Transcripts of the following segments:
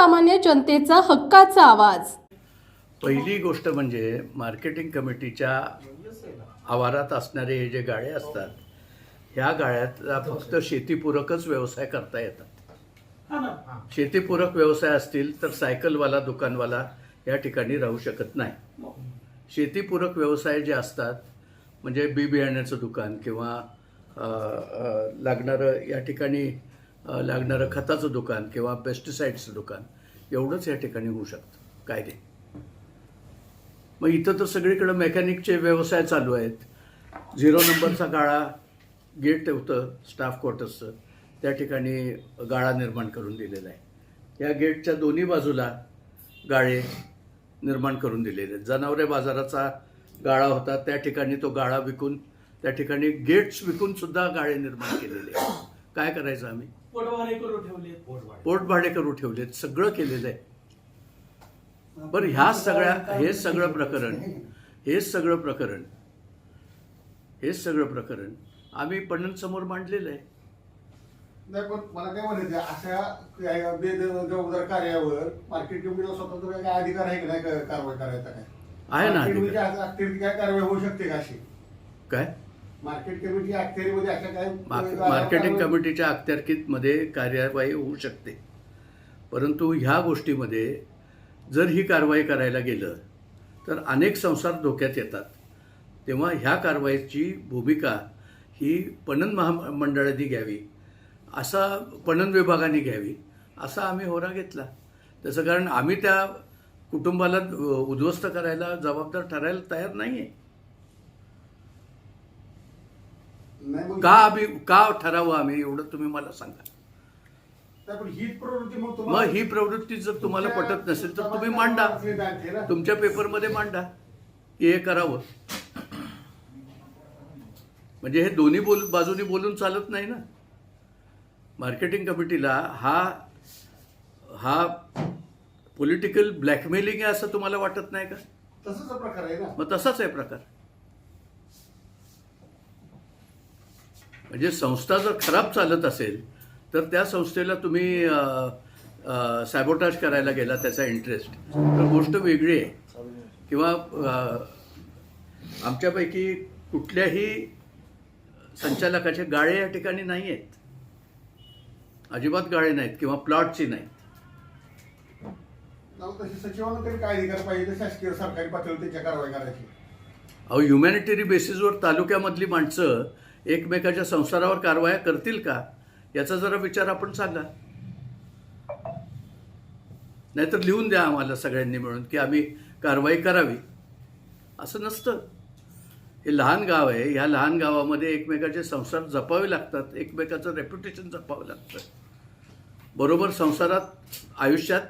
सर्वसामान्य जनतेचा हक्काचा आवाज. पहिली गोष्ट म्हणजे मार्केटिंग कमिटीच्या आवारात असणारे हे जे गाळे असतात ह्या गाळ्यात फक्त शेतीपूरकच व्यवसाय करता येतात. शेतीपूरक व्यवसाय असतील तर सायकलवाला दुकानवाला या ठिकाणी राहू शकत नाही. शेतीपूरक व्यवसाय जे असतात म्हणजे बी बियाण्याचं दुकान किंवा लागणारं या ठिकाणी लागणारं खताचं दुकान किंवा पेस्टिसाईड्सचं दुकान एवढंच या ठिकाणी होऊ शकतं. कायदे मग इथं तर सगळीकडे मेकॅनिकचे व्यवसाय चालू आहेत. झिरो नंबरचा गाळा गेट होतं स्टाफ क्वार्टर्सचं त्या ठिकाणी गाळा निर्माण करून दिलेला आहे. या गेटच्या दोन्ही बाजूला गाळे निर्माण करून दिलेले आहेत. जनावरे बाजाराचा गाळा होता. त्या ठिकाणी तो गाळा विकून त्या ठिकाणी गेट्स विकून सुद्धा गाळे निर्माण केलेले आहेत. काय करायचं आम्ही? ठेवले पोट भाडे करून ठेवलेत. सगळं केलेलं आहे. बरं ह्या सगळ्या हे सगळं प्रकरण हे सगळं प्रकरण हे सगळं प्रकरण आम्ही पणन समोर मांडलेलं आहे. नाही पण मला काय म्हणायचं अशा बेजबाबदार कार्यावर मार्केट कमिटीला स्वतंत्र काय अधिकार आहे की नाही कारवाई करायचा काय? आहे ना काय कारवाई होऊ शकते का अशी? काय? मार्केट कमिटी अखेरीमध्ये अशा काय मा- मार्केटिंग कमिटीच्या अखत्यारकीमध्ये कार्यवाही होऊ शकते. परंतु ह्या गोष्टीमध्ये जर ही कारवाई करायला गेलं तर अनेक संसार धोक्यात येतात. तेव्हा ह्या कारवाईची भूमिका ही पणन महामंडळाने घ्यावी असा पणन विभागाने घ्यावी असा आम्ही होरा घेतला. त्याचं कारण आम्ही त्या कुटुंबाला उद्ध्वस्त करायला जबाबदार ठरायला तयार नाही आहे नाही मग- का आम्ही का ठरावं आम्ही? एवढं तुम्ही मला सांगा. मग मग ही प्रवृत्ती जर तुम्हाला पटत नसेल तर तुम्ही मांडा. तुमच्या पेपरमध्ये मांडा की हे करावं. म्हणजे हे दोन्ही बोल बाजूनी बोलून चालत नाही ना? मार्केटिंग कमिटीला हा हा पॉलिटिकल ब्लॅकमेलिंग आहे असं तुम्हाला वाटत नाही का? तसंच प्रकार आहे ना. मग तसाच आहे प्रकार. म्हणजे संस्था जर खराब चालत असेल तर त्या संस्थेला तुम्ही सॅबोटाज करायला गेला त्याचा इंटरेस्ट तर गोष्ट वेगळी आहे. किंवा आमच्यापैकी कुठल्याही संचालकाचे गाळे या ठिकाणी नाही आहेत अजिबात गाळे नाहीत किंवा प्लॉटची नाहीत. अहो ह्युमॅनिटरी बेसिसवर तालुक्यामधली माणसं एकमेकाच्या संसारावर कारवाया करतील का? याचा जरा विचार आपण सांगा. नाहीतर लिहून द्या आम्हाला सगळ्यांनी मिळून की आम्ही कारवाई करावी. असं नसतं. हे लहान गाव आहे. ह्या लहान गावामध्ये एकमेकाचे संसार जपावे लागतात. एकमेकाचं रेप्युटेशन जपावं लागतं. बरोबर संसारात आयुष्यात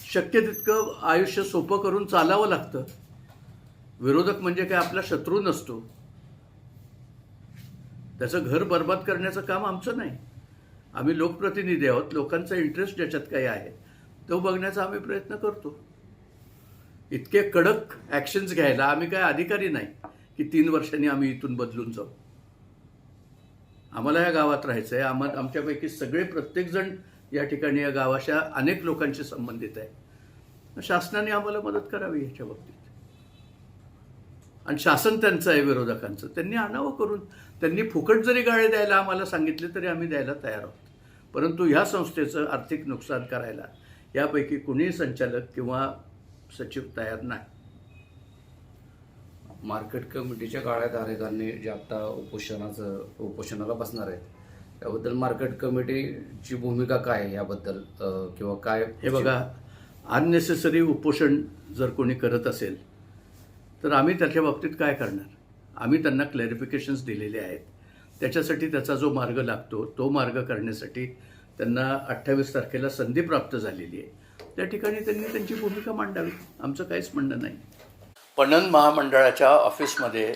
शक्य तितकं आयुष्य सोपं करून चालावं लागतं. विरोधक म्हणजे काय? आपला शत्रू नसतो. त्याचं घर बर्बाद करण्याचं काम आमचं नाही. आम्ही लोकप्रतिनिधी आहोत लोकांचा इंटरेस्ट ज्याच्यात काही आहे तो बघण्याचा आम्ही प्रयत्न करतो. इतके कडक ॲक्शन्स घ्यायला आम्ही काय अधिकारी नाही की तीन वर्षांनी आम्ही इथून बदलून जाऊ. आम्हाला या गावात राहायचं आहे आम्हा आमच्यापैकी सगळे प्रत्येकजण या ठिकाणी या गावाच्या अनेक लोकांशी संबंधित आहे. शासनाने आम्हाला मदत करावी ह्याच्या बाबतीत. आणि शासन त्यांचं आहे विरोधकांचं. त्यांनी आणावं करून त्यांनी फुकट जरी गाळे द्यायला आम्हाला सांगितले तरी आम्ही द्यायला तयार आहोत. परंतु ह्या संस्थेचं आर्थिक नुकसान करायला यापैकी कुणीही संचालक किंवा सचिव तयार नाही. मार्केट कमिटीच्या गाळ्याधारकांनी जे आता उपोषणाचं उपोषणाला बसणार आहेत त्याबद्दल मार्केट कमिटीची भूमिका काय आहे याबद्दल किंवा काय? हे बघा अननेसेसरी उपोषण जर कोणी करत असेल तर आम्ही त्याच्या बाबतीत काय करणार? आम्ही त्यांना क्लॅरिफिकेशन्स दिलेले आहेत. त्याच्यासाठी त्याचा जो मार्ग लागतो तो मार्ग करण्यासाठी त्यांना अठ्ठावीस तारखेला संधी प्राप्त झालेली आहे. त्या ठिकाणी त्यांनी त्यांची भूमिका मांडावी आमचं काहीच म्हणणं नाही. पणन महामंडळाच्या ऑफिसमध्ये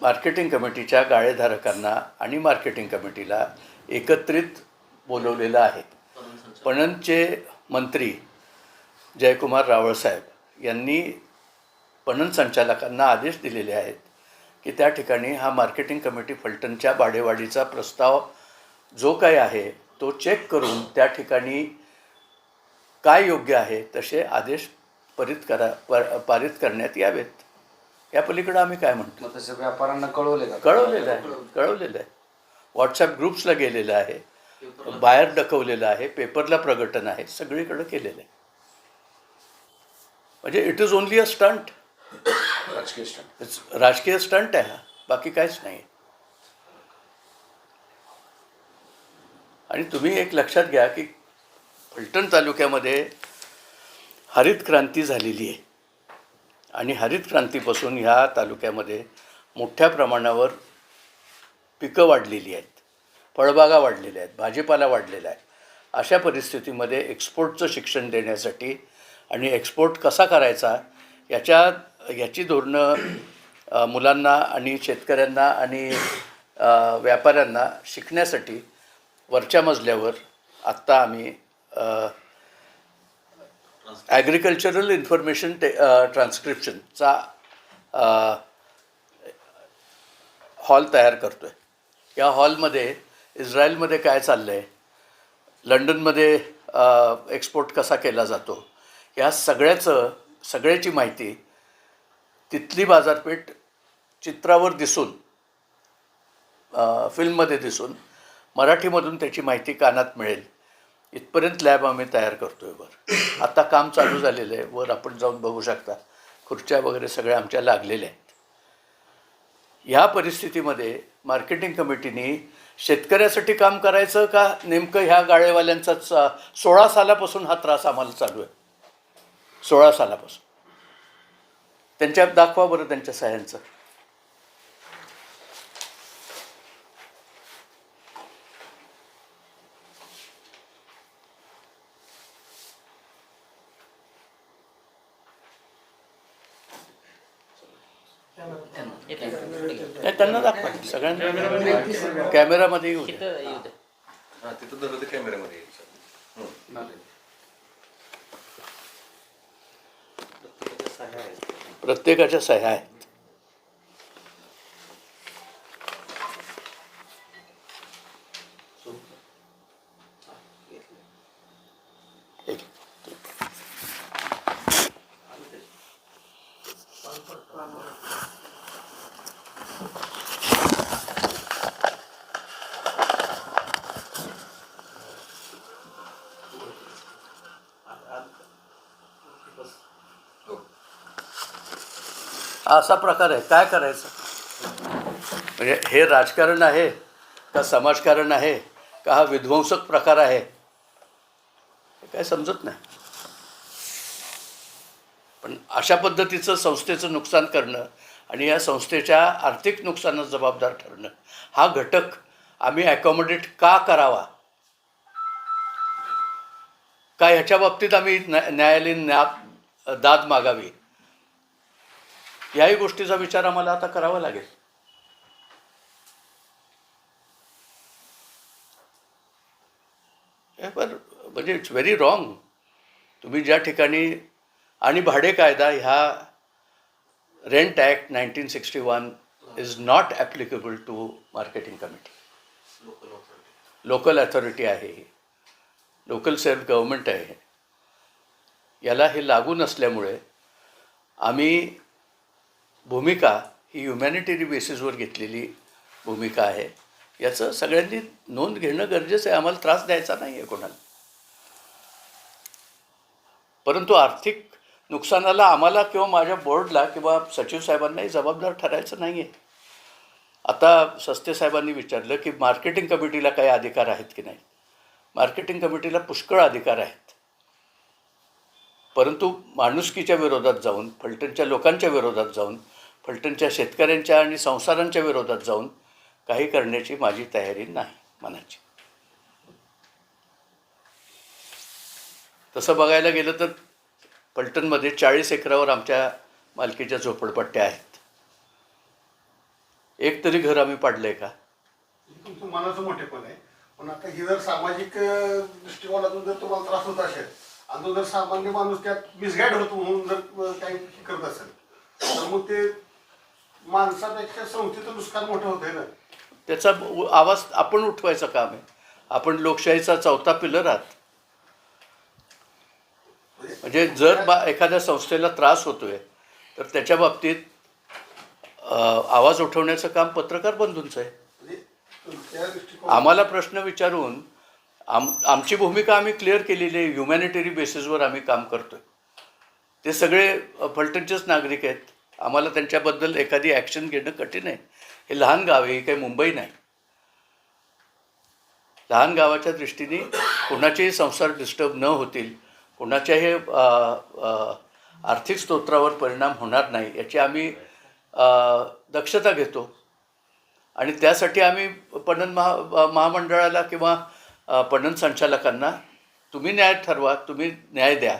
मार्केटिंग कमिटीच्या गाळेधारकांना आणि मार्केटिंग कमिटीला एकत्रित बोलवलेलं आहे. पणनचे मंत्री जयकुमार रावळसाहेब यांनी पणन संचालकांना आदेश दिलेले आहेत की त्या ठिकाणी हा मार्केटिंग कमिटी फलटणच्या भाडेवाढीचा प्रस्ताव जो काही आहे तो चेक करून त्या ठिकाणी काय योग्य आहे तसे आदेश परित करा पर- पारित करण्यात यावेत. या पलीकडं आम्ही काय म्हणतो? तसं व्यापाऱ्यांना कळवले का? कळवलेलं आहे कळवलेलं आहे. व्हॉट्सॲप ग्रुप्सला गेलेलं आहे बाहेर डकवलेलं आहे पेपरला प्रकटन आहे सगळीकडं केलेलं आहे. म्हणजे it is only a stunt राजकीय स्टंट राजकीय स्टंट आहे हा. बाकी काहीच नाही आणि तुम्ही एक लक्षात घ्या की फलटण तालुक्यामध्ये हरित क्रांती झालेली आहे. आणि हरित क्रांतीपासून ह्या तालुक्यामध्ये मोठ्या प्रमाणावर पिकं वाढलेली आहेत. फळबागा वाढलेल्या आहेत. भाजीपाला वाढलेला आहे. अशा परिस्थितीमध्ये एक्सपोर्टचं शिक्षण देण्यासाठी आणि एक्सपोर्ट कसा करायचा याच्या याची धोरणं मुलांना आणि शेतकऱ्यांना आणि व्यापाऱ्यांना शिकण्यासाठी वरच्या मजल्यावर आत्ता आम्ही ॲग्रिकल्चरल इन्फॉर्मेशन टे ट्रान्स्क्रिप्शनचा हॉल तयार करतो आहे या हॉलमध्ये इस्रायलमध्ये काय चाललं आहे लंडनमध्ये एक्सपोर्ट कसा केला जातो या सगळ्याचं सगळ्याची माहिती तिथली बाजारपेठ चित्रावर दिसून फिल्ममध्ये दिसून मराठीमधून त्याची माहिती कानात मिळेल. इथपर्यंत लॅब आम्ही तयार करतो आहे वर. आता काम चालू झालेलं आहे. वर आपण जाऊन बघू शकता. खुर्च्या वगैरे सगळ्या आमच्या लागलेल्या आहेत. ह्या परिस्थितीमध्ये मार्केटिंग कमिटीने शेतकऱ्यासाठी काम करायचं का? नेमकं ह्या गाळेवाल्यांचाच सोळा सालापासून हा त्रास आम्हाला चालू आहे. सोळा सालापासून. त्यांच्या दाखवा बरं त्यांच्या सह्यांचं. नाही त्यांना दाखवा. सगळ्यांना कॅमेरामध्ये येऊ द्या. हा तिथं धरलं तर कॅमेऱ्यामध्ये येईल प्रत्येकाच्या सह्या आहेत. असा प्रकार आहे. काय करायचं? म्हणजे हे राजकारण आहे का समाजकारण आहे का हा विध्वंसक प्रकार आहे? हे काय समजत नाही. पण अशा पद्धतीचं संस्थेचं नुकसान करणं आणि या संस्थेच्या आर्थिक नुकसानास जबाबदार ठरणं हा घटक आम्ही ॲकॉमोडेट का करावा? का ह्याच्या बाबतीत आम्ही न्या- न्यायालयीन न्या दाद मागावी? याही गोष्टीचा विचार आम्हाला आता करावा लागेल. पण म्हणजे इट्स व्हेरी रॉंग तुम्ही ज्या ठिकाणी आणि भाडे कायदा ह्या rent act nineteen sixty one is not applicable to marketing committee local authority आहे लोकल सेल्फ गव्हर्मेंट आहे. याला हे लागू नसल्यामुळे आम्ही भूमिका ही ह्युमॅनिटेरी बेसिसवर घेतलेली भूमिका आहे. याचं सगळ्यांनी नोंद घेणं गरजेचं आहे. आम्हाला त्रास द्यायचा नाही आहे कोणाला. परंतु आर्थिक नुकसानाला आम्हाला किंवा माझ्या बोर्डला किंवा सचिव साहेबांनाही जबाबदार ठरायचं नाही आहे आता सस्ते साहेबांनी विचारलं की मार्केटिंग कमिटीला काही अधिकार आहेत की नाही? मार्केटिंग कमिटीला पुष्कळ अधिकार आहेत. परंतु माणुसकीच्या विरोधात जाऊन फलटणच्या लोकांच्या विरोधात जाऊन फलटणच्या शेतकऱ्यांच्या आणि संसारांच्या विरोधात जाऊन काही करण्याची माझी तयारी नाही मनाची. तसं बघायला गेलं तर पलटणमध्ये चाळीस एकरावर आमच्या मालकीच्या झोपडपट्ट्या आहेत. एक तरी घर आम्ही पाडलंय का? तुमचं मनाचं मोठेपण आहे. पण आता ही जर सामाजिक दृष्टिकोनातून जर तुम्हाला त्रास होत असेल आणि तो जर सामान्य माणूस त्यात मिसगाईड होतो म्हणून जर काही करत असेल तर मग ते माणसापेक्षा संस्थेचं नुकसान मोठं होतंय ना. त्याचा आवाज आपण उठवायचं काम आहे. आपण लोकशाहीचा चौथा पिलर आहात. म्हणजे जर बा एखाद्या संस्थेला त्रास होतोय तर त्याच्या बाबतीत आवाज उठवण्याचं काम पत्रकार बंधूंचं आहे. म्हणजे आम्हाला प्रश्न विचारून आम आमची भूमिका आम्ही क्लिअर केलेली आहे. ह्युमॅनिटरी बेसिसवर आम्ही काम करतो आहे ते सगळे फलटणचेच नागरिक आहेत. आम्हाला त्यांच्याबद्दल एखादी ॲक्शन घेणं कठीण आहे. हे लहान गाव आहे हे काही मुंबई नाही. लहान गावाच्या दृष्टीने कोणाचेही संसार डिस्टर्ब न होतील कोणाच्याही आर्थिक स्तोत्रावर परिणाम होणार नाही याची आम्ही दक्षता घेतो. आणि त्यासाठी आम्ही पणन महा महामंडळाला किंवा पणन संचालकांना तुम्ही न्याय ठरवा तुम्ही न्याय द्या.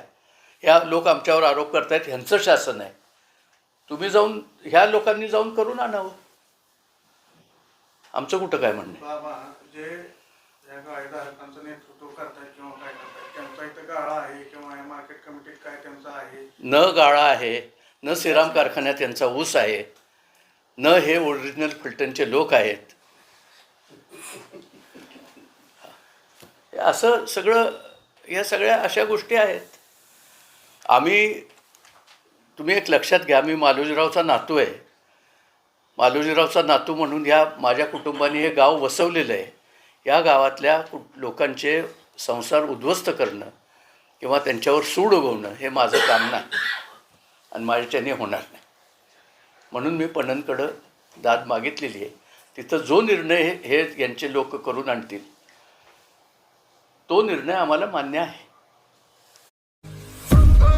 ह्या लोक आमच्यावर आरोप करतायत ह्यांचं शासन आहे. तुम्ही जाऊन ह्या लोकांनी जाऊन करून आणावं. आमचं कुठं काय म्हणणं? बाबा जे या गाळेधारकांचं नेतृत्व करतायत किंवा काय त्यांचा इथं गाळा आहे किंवा या मार्केट कमिटीत काय त्यांचा आहे? न गाळा आहे न सिराम कारखान्यात यांचा ऊस आहे न हे ओरिजिनल फलटणचे लोक आहेत. असं सगळं या सगळ्या अशा गोष्टी आहेत. आम्ही तुम्ही एक लक्षात घ्या मी मालोजीरावचा नातू आहे. मालोजीरावचा नातू म्हणून ह्या माझ्या कुटुंबाने हे गाव वसवलेलं आहे. या गावातल्या कु लोकांचे संसार उद्ध्वस्त करणं किंवा त्यांच्यावर सूड उगवणं हे माझं काम नाही आणि माझ्याच्याने होणार नाही. म्हणून मी पणनकडं दाद मागितलेली आहे. तिथं जो निर्णय हे हे यांचे लोक करून आणतील तो निर्णय आम्हाला मान्य आहे.